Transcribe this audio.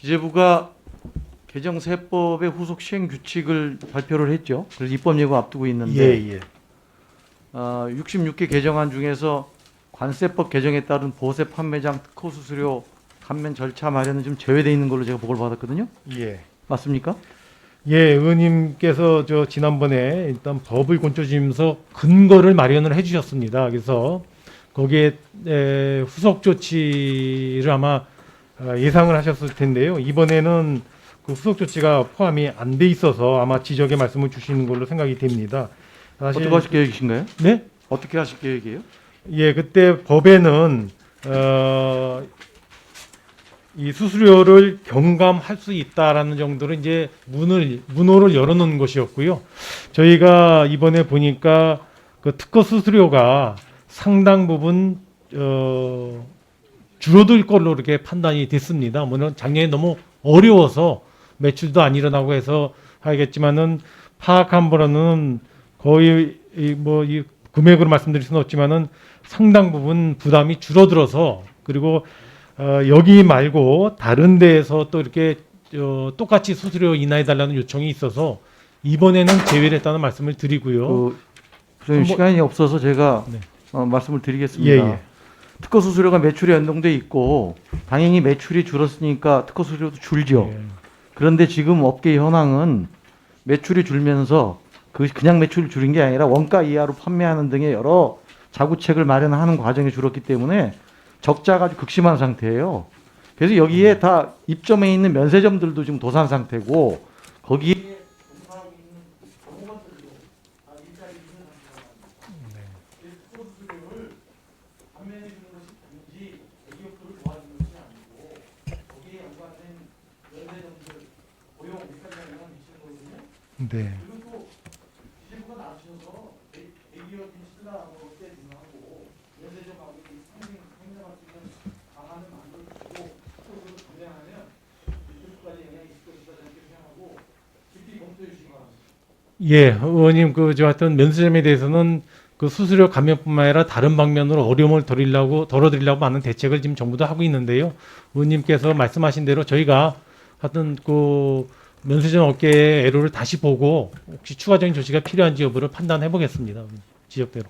기재부가 개정 세법의 후속 시행 규칙을 발표를 했죠. 그래서 입법 예고 앞두고 있는데 예, 예. 어, 66개 개정안 중에서 관세법 개정에 따른 보세 판매장 특허 수수료 감면 절차 마련은 좀 제외돼 있는 걸로 제가 보고를 받았거든요. 예. 맞습니까? 예, 의원님께서 저 지난번에 일단 법을 권조지면서 근거를 마련을 해주셨습니다. 그래서 거기에 에, 후속 조치를 아마 어, 예상을 하셨을 텐데요. 이번에는 그 후속 조치가 포함이 안 돼 있어서 아마 지적의 말씀을 주시는 걸로 생각이 됩니다. 사실 어떻게 하실 계획이신가요? 네? 어떻게 하실 계획이에요? 예, 그때 법에는 어, 이 수수료를 경감할 수 있다라는 정도로 이제 문을 문호를 열어놓은 것이었고요. 저희가 이번에 보니까 그 특허 수수료가 상당 부분 어, 줄어들 걸로 이렇게 판단이 됐습니다. 물론 작년에 너무 어려워서 매출도 안 일어나고 해서 하겠지만은 파악한 바로는 거의 뭐이 금액으로 말씀드릴 수는 없지만은 상당 부분 부담이 줄어들어서 그리고 어, 여기 말고 다른 데에서 또 이렇게 어, 똑같이 수수료 인하해 달라는 요청이 있어서 이번에는 제외를 했다는 말씀을 드리고요. 그, 뭐- 시간이 없어서 제가 네. 어, 말씀을 드리겠습니다. 예, 예. 특허 수수료가 매출에 연동돼 있고 당연히 매출이 줄었으니까 특허 수수료도 줄죠. 예. 그런데 지금 업계 현황은 매출이 줄면서 그 그냥 매출이 줄인 게 아니라 원가 이하로 판매하는 등의 여러 자구책을 마련하는 과정이 줄었기 때문에 적자가 아주 극심한 상태예요. 그래서 여기에 다 입점해 있는 면세점들도 지금 도산 상태고 거기에 종 네. 예, 의원님 그 저 하여튼 면세점에 대해서는 그 수수료 감면뿐만 아니라 다른 방면으로 어려움을 덜으려고 덜어드리려고 많은 대책을 지금 정부도 하고 있는데요. 의원님께서 말씀하신 대로 저희가 하여튼 그 면세점 업계의 애로를 다시 보고 혹시 추가적인 조치가 필요한지 여부를 판단해 보겠습니다. 지적대로.